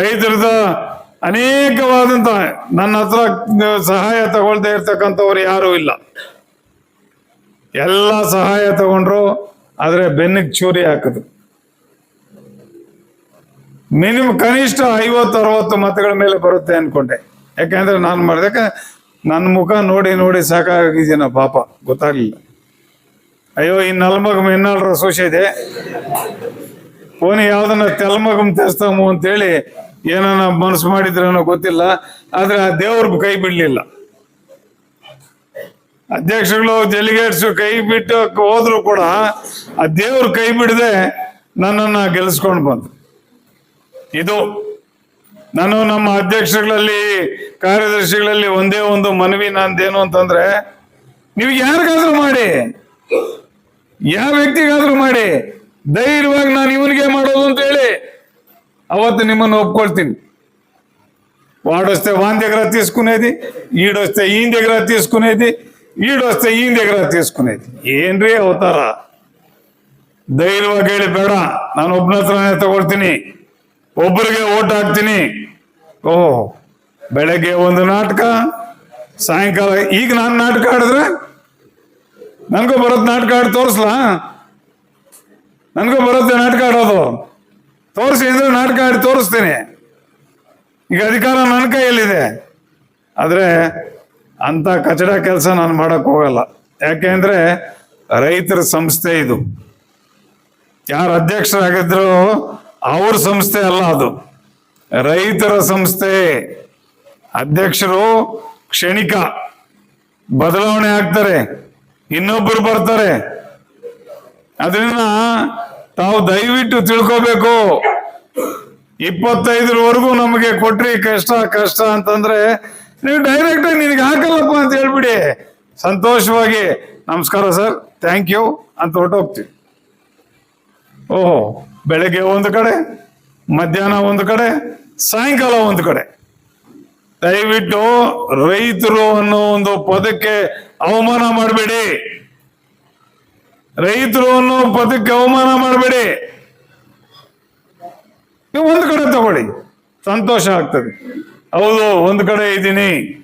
ರೈತರದ ಅನೇಕವಾದಂಥ ನನ್ನ ಹತ್ರ ಸಹಾಯ ತಗೊಳ್ತಾ ಇರ್ತಕ್ಕಂಥವ್ರು ಯಾರೂ ಇಲ್ಲ. ಎಲ್ಲ ಸಹಾಯ ತಗೊಂಡ್ರು, ಆದರೆ ಬೆನ್ನಿಗೆ ಚೂರಿ ಹಾಕಿದ್ರು ಮಿನಿಮಮ್ ಕನಿಷ್ಠ ಐವತ್ತು, ಅರವತ್ತು ಮತಗಳ ಮೇಲೆ ಬರುತ್ತೆ ಅನ್ಕೊಂಡೆ. ಯಾಕೆಂದ್ರೆ ನಾನು ಮಾಡಿದೆ ನನ್ನ ಮುಖ ನೋಡಿ ನೋಡಿ ಸಾಕಾಗಿದ್ದೀನ ಪಾಪ, ಗೊತ್ತಾಗ್ಲಿಲ್ಲ. ಅಯ್ಯೋ, ಈ ಮೆನ್ನಾಳರ ಇನ್ನಾಳ್ರ ಇದೆ. ಫೋನ್ ಯಾವ್ದನ್ನ ತೆಲ್ಮಗಮ್ ತೆಸ್ತಾಮು ಅಂತೇಳಿ ಏನನ್ನ ಮನಸ್ಸು ಮಾಡಿದ್ರೇನೋ ಗೊತ್ತಿಲ್ಲ, ಆದ್ರೆ ಆ ದೇವ್ರ ಕೈ ಬಿಡ್ಲಿಲ್ಲ. ಅಧ್ಯಕ್ಷಗಳು ಡೆಲಿಗೇಟ್ಸ್ ಕೈ ಬಿಟ್ಟು ಹೋದ್ರು ಕೂಡ ಆ ದೇವ್ರ ಕೈ ಬಿಡದೆ ನನ್ನನ್ನ ಗೆಲ್ಲಿಸ್ಕೊಂಡು ಬಂತು ಇದು ನಾನು ನಮ್ಮ ಅಧ್ಯಕ್ಷಗಳಲ್ಲಿ ಕಾರ್ಯದರ್ಶಿಗಳಲ್ಲಿ ಒಂದೇ ಒಂದು ಮನವಿ ನಂದೇನು ಅಂತಂದ್ರೆ, ನೀವು ಯಾರಿಗಾದ್ರೂ ಮಾಡಿ, ಯಾವ ವ್ಯಕ್ತಿಗಾದ್ರೂ ಮಾಡಿ ಧೈರ್ಯವಾಗಿ ನಾನು ಇವನಿಗೆ ಮಾಡೋದು ಅಂತ ಹೇಳಿ ಅವತ್ತು ನಿಮ್ಮನ್ನು ವಾನ್ ದ వాన్ దగ్గర ತೀಸ್ಕೊನೇದಿ ಈಡೋಸ್ತೆ ఈయన దగ్గర ತೀಸ್ಕೊನೇದಿ ಈಡೋಸ್ತೆ ఈయన దగ్గర ತೀಸ್ಕೊನೇದಿ ಏನ್ರಿ ಅವತಾರ? ಧೈರ್ಯವಾಗಿ ಹೇಳಿ, ಬೇಡ, ನಾನು ಒಬ್ಬನ ಹತ್ರನೇ ತಗೊಳ್ತೀನಿ. ಒಬ್ಬರಿಗೆ ಓಟ್ ಹಾಕ್ತೀನಿ. ಓಹ್, ಬೆಳಗ್ಗೆ ಒಂದು ನಾಟಕ, ಸಾಯಂಕಾಲ, ಈಗ ನಾನು ನಾಟಕ ಆಡಿದ್ರೆ, ನನಗೂ ಬರೋದು ನಾಟಕ ಆಡಿ ತೋರಿಸ್ಲಾ? ನನಗೂ ಬರುತ್ತೆ ನಾಟಕ ಆಡೋದು. ತೋರಿಸಿ ಅಂದ್ರೆ ನಾಟಕ ಆಡಿ ತೋರಿಸ್ತೀನಿ. ಈಗ ಅಧಿಕಾರ ನನ್ನ ಕೈಯಲ್ಲಿದೆ. ಆದರೆ ಅಂಥ ಕಚಡ ಕೆಲಸ ನಾನು ಮಾಡೋಕ್ಕೆ ಹೋಗಲ್ಲ. ಅಂದರೆ ರೈತರ ಸಂಸ್ಥೆ ಇದು. ಯಾರು ಅಧ್ಯಕ್ಷರಾಗಿದ್ರು ಅವ್ರ ಸಂಸ್ಥೆ ಅಲ್ಲ ಅದು. ರೈತರ ಸಂಸ್ಥೆ. ಅಧ್ಯಕ್ಷರು ಕ್ಷಣಿಕ ಬದಲಾವಣೆ ಆಗ್ತಾರೆ. ಇನ್ನೊಬ್ಬರು ಬರ್ತಾರೆ. ಅದರಿಂದ ತಾವು ದಯವಿಟ್ಟು ತಿಳ್ಕೋಬೇಕು. ಇಪ್ಪತ್ತೈದರವರೆಗೂ ನಮಗೆ ಕೊಟ್ರಿ ಕಷ್ಟ ಕಷ್ಟ ಅಂತಂದ್ರೆ ನೀವು ಡೈರೆಕ್ಟ್ ಆಗಿ ನಿನಗೆ ಹಾಕಲ್ಲಪ್ಪ ಅಂತ ಹೇಳ್ಬಿಡಿ. ಸಂತೋಷವಾಗಿ ನಮಸ್ಕಾರ ಸರ್ ಥ್ಯಾಂಕ್ ಯು ಅಂತ ಹೊರಟೋಗ್ತೀವಿ. ಓಹೋ, ಬೆಳಗ್ಗೆ ಒಂದು ಕಡೆ, ಮಧ್ಯಾಹ್ನ ಒಂದು ಕಡೆ, ಸಾಯಂಕಾಲ ಒಂದು ಕಡೆ. ದಯವಿಟ್ಟು ರೈತರು ಅನ್ನೋ ಒಂದು ಪದಕ್ಕೆ ಅವಮಾನ ಮಾಡಬೇಡಿ. ರೈತರು ಅನ್ನೋ ಪದಕ್ಕೆ ಅವಮಾನ ಮಾಡಬೇಡಿ. ನೀವು ಒಂದು ಕಡೆ ತಗೊಳ್ಳಿ. ಸಂತೋಷ ಆಗ್ತದೆ. ಹೌದು, ಒಂದು ಕಡೆ ಇದ್ದೀನಿ.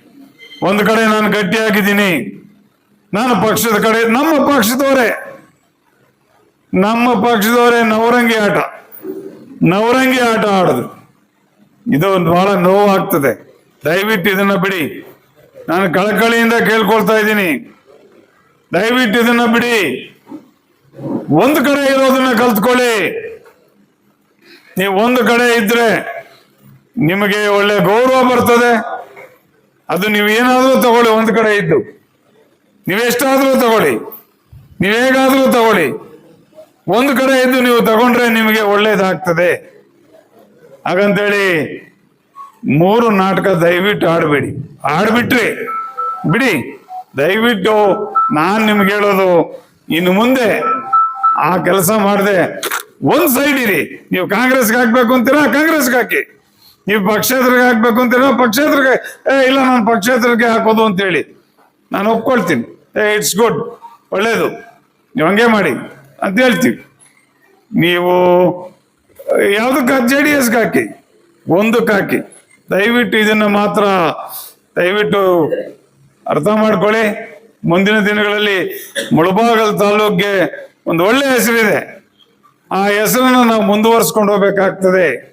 ಒಂದು ಕಡೆ ನಾನು ಗಟ್ಟಿಯಾಗಿದ್ದೀನಿ. ನಾನು ಪಕ್ಷದ ಕಡೆ, ನಮ್ಮ ಪಕ್ಷದವರೇ. ನಮ್ಮ ಪಕ್ಷದವರೇ ನವರಂಗಿ ಆಟ. ನವರಂಗಿ ಆಟ ಆಡೋದು. ಇದು ಬಹಳ ನೋವಾಗ್ತದೆ. ದಯವಿಟ್ಟು ಇದನ್ನ ಬಿಡಿ. ನಾನು ಕಳಕಳಿಯಿಂದ ಕೇಳ್ಕೊಳ್ತಾ ಇದ್ದೀನಿ. ದಯವಿಟ್ಟು ಇದನ್ನ ಬಿಡಿ. ಒಂದು ಕಡೆ ಇರೋದನ್ನ ಕಲ್ತ್ಕೊಳ್ಳಿ. ನೀವು ಒಂದು ಕಡೆ ಇದ್ರೆ ನಿಮಗೆ ಒಳ್ಳೆ ಗೌರವ ಬರ್ತದೆ. ಅದು ನೀವು ಏನಾದರೂ ತಗೊಳ್ಳಿ, ಒಂದು ಕಡೆ ಇದ್ದು. ನೀವೆಷ್ಟಾದರೂ ತಗೊಳ್ಳಿ. ನೀವು ಹೇಗಾದರೂ ತಗೊಳ್ಳಿ. ಒಂದು ಕಡೆ ಇದ್ದು ನೀವು ತಗೊಂಡ್ರೆ ನಿಮಗೆ ಒಳ್ಳೇದಾಗ್ತದೆ. ಹಾಗಂತೇಳಿ ಮೂರು ನಾಟಕ ದಯವಿಟ್ಟು ಆಡಬೇಡಿ. ಆಡ್ಬಿಟ್ರಿ, ಬಿಡಿ. ದಯವಿಟ್ಟು ನಾನು ನಿಮ್ಗೆ ಹೇಳೋದು ಇನ್ನು ಮುಂದೆ ಆ ಕೆಲಸ ಮಾಡದೆ. ಒಂದ್ ಸೈಡ್ ಇರಿ. ನೀವು ಕಾಂಗ್ರೆಸ್ಗೆ ಹಾಕ್ಬೇಕು ಅಂತೀರಾ? ಕಾಂಗ್ರೆಸ್ಗೆ ಹಾಕಿ. ನೀವು ಪಕ್ಷೇತರಿಗೆ ಹಾಕ್ಬೇಕು ಅಂತೀರಾ? ಪಕ್ಷೇತರಿಗೆ. ಏ, ಇಲ್ಲ, ನಾನು ಪಕ್ಷೇತರಿಗೆ ಹಾಕೋದು ಅಂತೇಳಿ. ನಾನು ಒಪ್ಕೊಳ್ತೀನಿ. ಏ ಇಟ್ಸ್ ಗುಡ್ ಒಳ್ಳೇದು. ನೀವು ಹಂಗೆ ಮಾಡಿ ಅಂತ ಹೇಳ್ತೀವಿ. ನೀವು, ಯಾವುದಕ್ಕೆ ಜೆ ಡಿ ಎಸ್ಗೆ ಹಾಕಿ. ಒಂದಕ್ಕೆ ಹಾಕಿ. ದಯವಿಟ್ಟು ಇದನ್ನ ಮಾತ್ರ ದಯವಿಟ್ಟು ಅರ್ಥ ಮಾಡ್ಕೊಳ್ಳಿ. ಮುಂದಿನ ದಿನಗಳಲ್ಲಿ ಮುಳಬಾಗಲ್ ತಾಲೂಕ್ಗೆ ಒಂದು ಒಳ್ಳೆ ಹೆಸರಿದೆ. ಆ ಹೆಸರನ್ನು ನಾವು ಮುಂದುವರ್ಸ್ಕೊಂಡು ಹೋಗ್ಬೇಕಾಗ್ತದೆ.